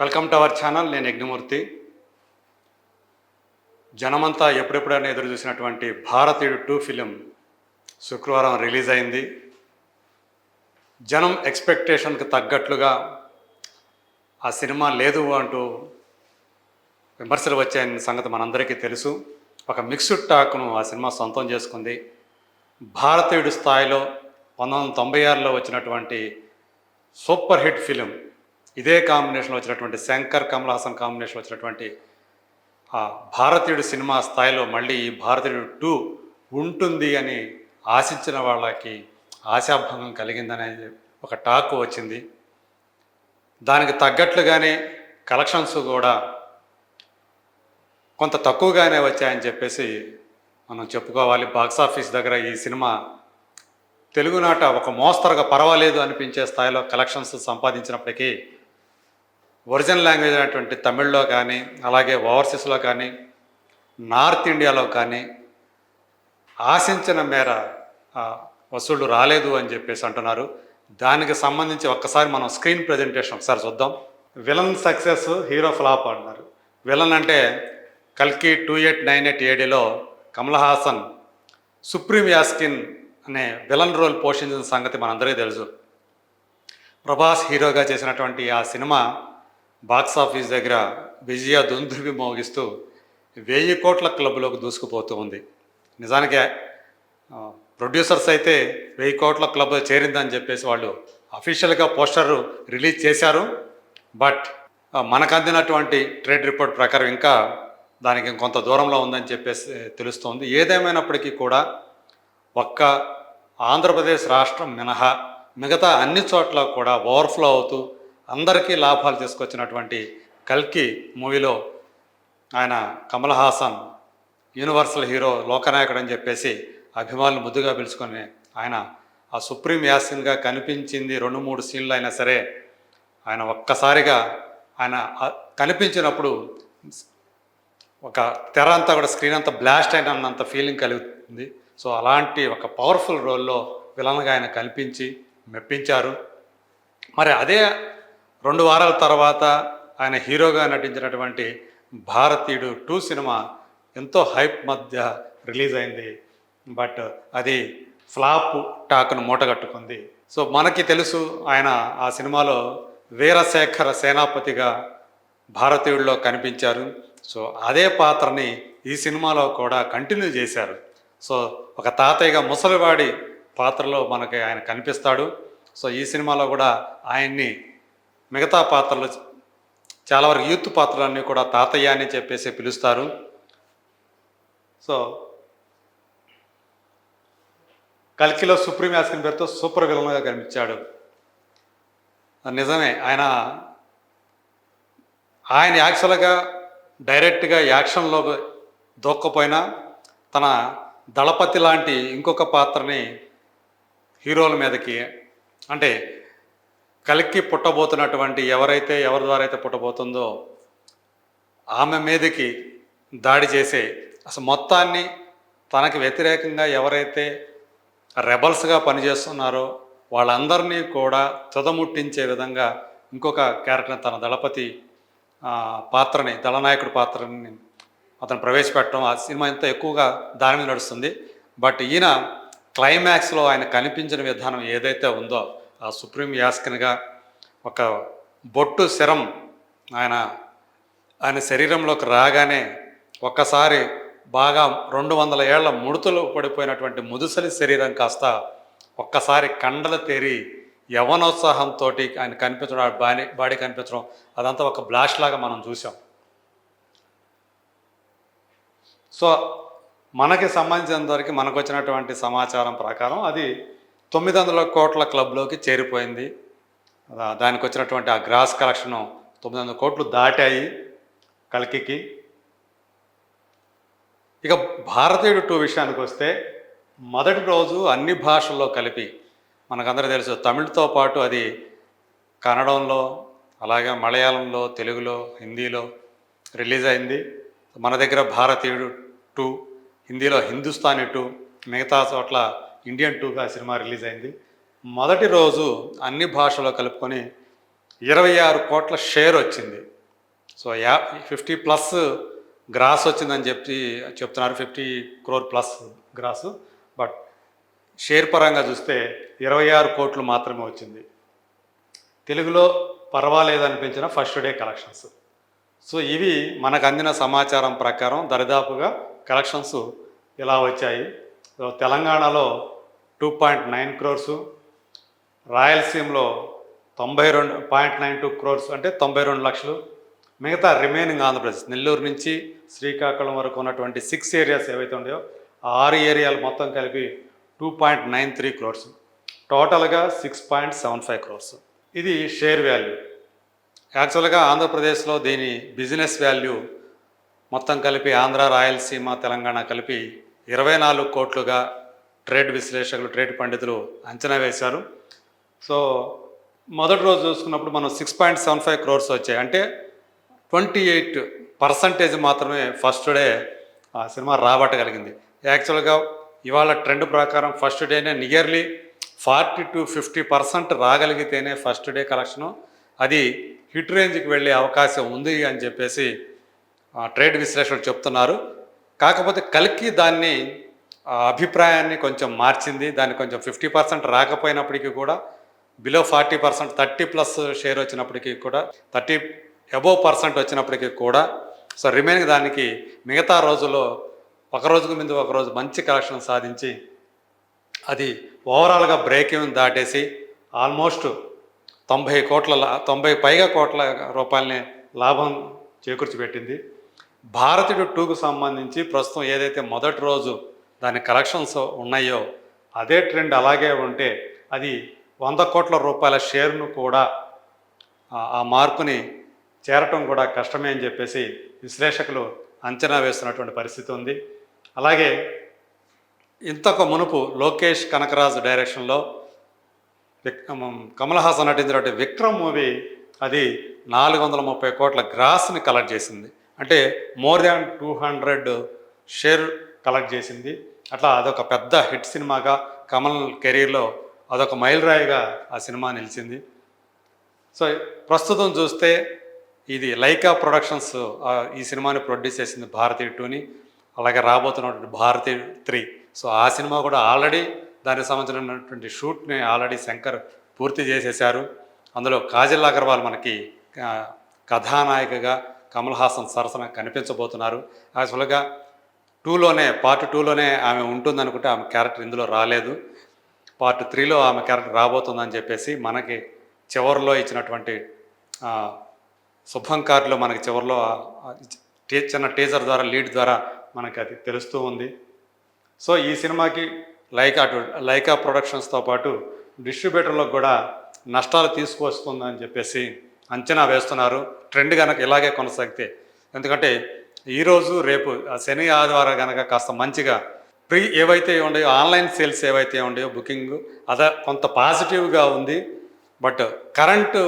Welcome to our channel నేను యజ్ఞమూర్తి. జనమంతా ఎప్పుడెప్పుడైనా ఎదురు చూసినటువంటి భారతీయుడు టూ ఫిలిం శుక్రవారం రిలీజ్ అయింది. జనం ఎక్స్పెక్టేషన్కి తగ్గట్లుగా ఆ సినిమా లేదు అంటూ విమర్శలు వచ్చాయని సంగతి మనందరికీ తెలుసు. ఒక మిక్స్డ్ టాక్ను ఆ సినిమా సొంతం చేసుకుంది. భారతీయుడు స్థాయిలో పంతొమ్మిది వందల తొంభై ఆరులో వచ్చినటువంటి సూపర్ హిట్ ఫిలిం ఇదే కాంబినేషన్లో వచ్చినటువంటి శంకర్ కమల్ హాసన్ కాంబినేషన్ వచ్చినటువంటి ఆ భారతీయుడు సినిమా స్థాయిలో మళ్ళీ ఈ భారతీయుడు టూ ఉంటుంది అని ఆశించిన వాళ్ళకి ఆశాభంగం కలిగిందనే ఒక టాక్ వచ్చింది. దానికి తగ్గట్లుగానే కలెక్షన్స్ కూడా కొంత తక్కువగానే వచ్చాయని చెప్పేసి మనం చెప్పుకోవాలి. బాక్స్ ఆఫీస్ దగ్గర ఈ సినిమా తెలుగునాట ఒక మోస్తరుగా పర్వాలేదు అనిపించే స్థాయిలో కలెక్షన్స్ సంపాదించినప్పటికీ ఒరిజినల్ లాంగ్వేజ్ అయినటువంటి తమిళ్ళో కానీ అలాగే ఓవర్సీస్లో కానీ నార్త్ ఇండియాలో కానీ ఆశించిన మేర వసూళ్ళు రాలేదు అని చెప్పేసి అంటున్నారు. దానికి సంబంధించి ఒక్కసారి మనం స్క్రీన్ ప్రజెంటేషన్ ఒకసారి చూద్దాం. విలన్ సక్సెస్ హీరో ఫ్లాప్ అంటున్నారు. విలన్ అంటే కల్కి టూ ఎయిట్ నైన్ ఎయిట్ ఏడీలో కమల్ హాసన్ సుప్రీం యాస్కిన్ అనే విలన్ రోల్ పోషించిన సంగతి మనందరికీ తెలుసు. ప్రభాస్ హీరోగా చేసినటువంటి ఆ సినిమా బాక్స్ ఆఫీస్ దగ్గర విజయ దుందుభి మోగిస్తూ వెయ్యి కోట్ల క్లబ్లోకి దూసుకుపోతూ ఉంది. నిజానికి ప్రొడ్యూసర్స్ అయితే వెయ్యి కోట్ల క్లబ్ చేరిందని చెప్పేసి వాళ్ళు అఫీషియల్గా పోస్టర్ రిలీజ్ చేశారు. బట్ మనకు అందినటువంటి ట్రేడ్ రిపోర్ట్ ప్రకారం ఇంకా దానికి కొంత దూరంలో ఉందని చెప్పేసి తెలుస్తోంది. ఏదేమైనప్పటికీ కూడా ఒక్క ఆంధ్రప్రదేశ్ రాష్ట్రం మినహా మిగతా అన్ని చోట్ల కూడా ఓవర్ఫ్లో అవుతూ అందరికీ లాభాలు తీసుకొచ్చినటువంటి కల్కి మూవీలో ఆయన కమల్ హాసన్ యూనివర్సల్ హీరో లోకనాయకుడు అని చెప్పేసి అభిమానులు ముద్దుగా పిలుచుకొని ఆయన ఆ సుప్రీం యాసిన్గా కనిపించింది రెండు మూడు సీన్లు అయినా సరే ఆయన ఒక్కసారిగా ఆయన కనిపించినప్పుడు ఒక తెర అంతా కూడా స్క్రీన్ అంతా బ్లాస్ట్ అయినంత ఫీలింగ్ కలుగుతుంది. సో అలాంటి ఒక పవర్ఫుల్ రోల్లో విలన్గా ఆయన కల్పించి మెప్పించారు. మరి అదే రెండు వారాల తర్వాత ఆయన హీరోగా నటించినటువంటి భారతీయుడు టూ సినిమా ఎంతో హైప్ మధ్య రిలీజ్ అయింది. బట్ అది ఫ్లాప్ టాక్ను మూటగట్టుకుంది. సో మనకి తెలుసు ఆయన ఆ సినిమాలో వీరశేఖర సేనాపతిగా భారతీయుల్లో కనిపించారు. సో అదే పాత్రని ఈ సినిమాలో కూడా కంటిన్యూ చేశారు. సో ఒక తాతయ్యగా ముసలివాడి పాత్రలో మనకి ఆయన కనిపిస్తాడు. సో ఈ సినిమాలో కూడా ఆయన్ని మిగతా పాత్రలు చాలా వరకు యూత్ పాత్రలన్నీ కూడా తాతయ్య అని చెప్పేసి పిలుస్తారు. సో కల్కిలో సుప్రీం యాస్కిన్ పేరుతో సూపర్ విలన్గా కనిపించాడు. నిజమే. ఆయన ఆయన యాక్చువల్గా డైరెక్ట్గా యాక్షన్లో దూక్కపోయినా తన దళపతి లాంటి ఇంకొక పాత్రని హీరోల మీదకి అంటే కలికి పుట్టబోతున్నటువంటి ఎవరైతే ఎవరి ద్వారా అయితే పుట్టబోతుందో ఆమె మీదకి దాడి చేసే అసలు మొత్తాన్ని తనకి వ్యతిరేకంగా ఎవరైతే రెబల్స్గా పనిచేస్తున్నారో వాళ్ళందరినీ కూడా తుదముట్టించే విధంగా ఇంకొక క్యారెక్టర్ని తన దళపతి పాత్రని దళనాయకుడి పాత్రని అతను ప్రవేశపెట్టడం ఆ సినిమా ఎంత ఎక్కువగా దాని మీద నడుస్తుంది. బట్ ఈయన క్లైమాక్స్లో ఆయన కనిపించిన విధానం ఏదైతే ఉందో ఆ సుప్రీం యాస్కిన్గా ఒక బొట్టు శరం ఆయన ఆయన శరీరంలోకి రాగానే ఒక్కసారి బాగా రెండు వందల ఏళ్ళ ముడుతులు పడిపోయినటువంటి ముదుసలి శరీరం కాస్త ఒక్కసారి కండలు తేరి యవనోత్సాహంతో ఆయన కనిపించడం ఆ బాడీ బాడీ కనిపించడం అదంతా ఒక బ్లాష్ లాగా మనం చూసాం సో మనకి సంబంధించినంతవరకు మనకు వచ్చినటువంటి సమాచారం ప్రకారం అది తొమ్మిది వందల కోట్ల క్లబ్లోకి చేరిపోయింది. దానికి వచ్చినటువంటి ఆ గ్రాస్ కలెక్షన్ తొమ్మిది వందల కోట్లు దాటాయి కల్కికి. ఇక భారతీయుడు టూ విషయానికి వస్తే మొదటి రోజు అన్ని భాషల్లో కలిపి మనకందరూ తెలుసు తమిళ్తో పాటు అది కన్నడంలో అలాగే మలయాళంలో తెలుగులో హిందీలో రిలీజ్ అయింది. మన దగ్గర భారతీయుడు టూ హిందీలో హిందుస్థానీ టూ మిగతా చోట్ల ఇండియన్ టూగా సినిమా రిలీజ్ అయింది. మొదటి రోజు అన్ని భాషలో కలుపుకొని ఇరవై ఆరు కోట్ల షేర్ వచ్చింది. So yeah fifty plus gross వచ్చిందని చెప్పి చెప్తున్నారు. Fifty crore plus gross. But share పరంగా చూస్తే ఇరవై ఆరు కోట్లు మాత్రమే వచ్చింది. తెలుగులో పర్వాలేదు అనిపించిన ఫస్ట్ డే కలెక్షన్స్. సో ఇవి మనకు అందిన సమాచారం ప్రకారం దరిదాపుగా కలెక్షన్స్ ఇలా వచ్చాయి. తెలంగాణలో టూ పాయింట్ నైన్ క్రోర్సు రాయలసీమలో తొంభై రెండు పాయింట్ నైన్ టూ క్రోర్స్ అంటే తొంభై రెండు లక్షలు. మిగతా రిమైనింగ్ ఆంధ్రప్రదేశ్ నెల్లూరు నుంచి శ్రీకాకుళం వరకు ఉన్నటువంటి సిక్స్ ఏరియాస్ ఏవైతే ఉన్నాయో ఆ ఆరు ఏరియాలు మొత్తం కలిపి two point nine three crores టోటల్గా six point seven five crores ఇది షేర్ వాల్యూ యాక్చువల్గా ఆంధ్రప్రదేశ్లో దీని బిజినెస్ వాల్యూ మొత్తం కలిపి ఆంధ్ర రాయలసీమ తెలంగాణ కలిపి ఇరవై నాలుగు కోట్లుగా ట్రేడ్ విశ్లేషకులు ట్రేడ్ పండితులు అంచనా వేశారు. సో మొదటి రోజు చూసుకున్నప్పుడు మనం six point seven five crores వచ్చాయి. అంటే ట్వంటీ ఎయిట్ పర్సంటేజ్ మాత్రమే ఫస్ట్ డే ఆ సినిమా రాబట్టగలిగింది. యాక్చువల్గా ఇవాళ ట్రెండ్ ప్రకారం ఫస్ట్ డేనే nearly forty to fifty percent రాగలిగితేనే first day collection అది హిట్ రేంజ్కి వెళ్ళే అవకాశం ఉంది అని చెప్పేసి ఆ, ట్రేడ్ విశ్లేషకులు చెప్తున్నారు. కాకపోతే కలికి దాన్ని అభిప్రాయాన్ని కొంచెం మార్చింది. దాన్ని కొంచెం ఫిఫ్టీ పర్సెంట్ రాకపోయినప్పటికీ కూడా below forty percent thirty plus share వచ్చినప్పటికీ కూడా థర్టీ అబోవ్ పర్సెంట్ వచ్చినప్పటికీ కూడా సో రిమైనింగ్ దానికి మిగతా రోజుల్లో ఒక రోజుకు ముందు ఒక రోజు మంచి కలెక్షన్ సాధించి అది ఓవరాల్గా బ్రేక్ ఈవెన్ దాటేసి ఆల్మోస్ట్ తొంభై కోట్ల లా- తొంభై పైగా కోట్ల రూపాయలని లాభం చేకూర్చి పెట్టింది భారతీయుడు టూకు సంబంధించి ప్రస్తుతం ఏదైతే మొదటి రోజు దాని కలెక్షన్స్ ఉన్నాయో అదే ట్రెండ్ అలాగే ఉంటే అది వంద కోట్ల రూపాయల షేర్ను కూడా ఆ- మార్కుని చేరటం కూడా కష్టమే అని చెప్పేసి విశ్లేషకులు అంచనా వేస్తున్నటువంటి పరిస్థితి ఉంది. అలాగే ఇంతకు మునుపు లోకేష్ కనకరాజ్ డైరెక్షన్లో కమల్ హాసన్ నటించినటువంటి విక్రమ్ మూవీ అది నాలుగు వందల ముప్పై కోట్ల గ్రాస్ని కలెక్ట్ చేసింది. అంటే more than two hundred share collect చేసింది. అట్లా అదొక పెద్ద హిట్ సినిమాగా కమల్ కెరీర్లో అదొక మైలురాయిగా ఆ సినిమా నిలిచింది. సో ప్రస్తుతం చూస్తే ఇది లైకా ప్రొడక్షన్స్ ఈ సినిమాని ప్రొడ్యూస్ చేసింది భారతీయ టూని అలాగే రాబోతున్నటువంటి భారతీయ త్రీ. సో ఆ సినిమా కూడా ఆల్రెడీ దానికి సంబంధించినటువంటి షూట్ని ఆల్రెడీ శంకర్ పూర్తి చేసేశారు. అందులో కాజల్ అగర్వాల్ మనకి కథానాయికగా కమల్ హాసన్ సరసన కనిపించబోతున్నారు. యాక్చువల్గా టూలోనే పార్ట్ టూలోనే ఆమె ఉంటుంది అనుకుంటే ఆమె క్యారెక్టర్ ఇందులో రాలేదు. పార్ట్ త్రీలో ఆమె క్యారెక్టర్ రాబోతుందని చెప్పేసి మనకి చివరిలో ఇచ్చినటువంటి శుభం కార్డులో మనకి చివరిలో టీ- చిన్న టీజర్ ద్వారా లీడ్ ద్వారా మనకి అది తెలుస్తూ ఉంది. సో ఈ సినిమాకి లైకా లైకా ప్రొడక్షన్స్తో పాటు డిస్ట్రిబ్యూటర్లకు కూడా నష్టాలు తీసుకొస్తుందని చెప్పేసి అంచనా వేస్తున్నారు. ట్రెండ్ కనుక ఇలాగే కొనసాగితే ఎందుకంటే ఈరోజు రేపు ఆ శని ఆదివారం కనుక కాస్త మంచిగా ప్రీ ఏవైతే ఉన్నాయో ఆన్లైన్ సేల్స్ ఏవైతే ఉన్నాయో బుకింగ్ అద కొంత పాజిటివ్గా ఉంది. బట్ కరెంటు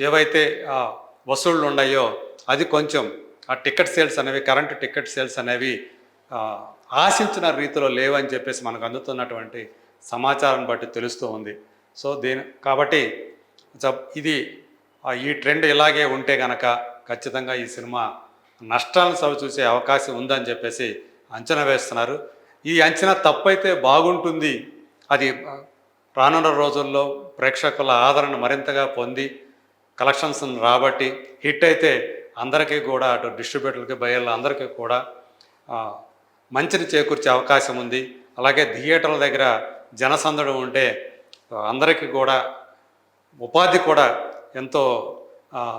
ఏవైతే వసూళ్ళు ఉన్నాయో అది కొంచెం ఆ టికెట్ సేల్స్ అనేవి కరెంటు టికెట్ సేల్స్ అనేవి ఆశించిన రీతిలో లేవని చెప్పేసి మనకు అందుతున్నటువంటి సమాచారం బట్టి తెలుస్తూ ఉంది. సో దీని కాబట్టి జబ్- ఇది ఈ ట్రెండ్ ఇలాగే ఉంటే గనక ఖచ్చితంగా ఈ సినిమా నష్టాలను సవి చూసే అవకాశం ఉందని చెప్పేసి అంచనా వేస్తున్నారు. ఈ అంచనా తప్పైతే బాగుంటుంది. అది రానున్న రోజుల్లో ప్రేక్షకుల ఆదరణ మరింతగా పొంది కలెక్షన్స్ రాబట్టి హిట్ అయితే అందరికీ కూడా అటు డిస్ట్రిబ్యూటర్లకి బయర్లు అందరికీ కూడా మంచిని చేకూర్చే అవకాశం ఉంది. అలాగే థియేటర్ల దగ్గర జనసందడం ఉంటే అందరికీ కూడా ఉపాధి కూడా ఎంతో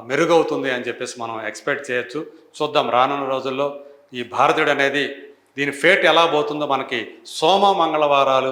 మెరుగవుతుంది అని చెప్పేసి మనం ఎక్స్పెక్ట్ చేయొచ్చు. చూద్దాం రానున్న రోజుల్లో ఈ భారతీయుడు అనేది దీని ఫేట్ ఎలా పోతుందో మనకి సోమ మంగళవారాలు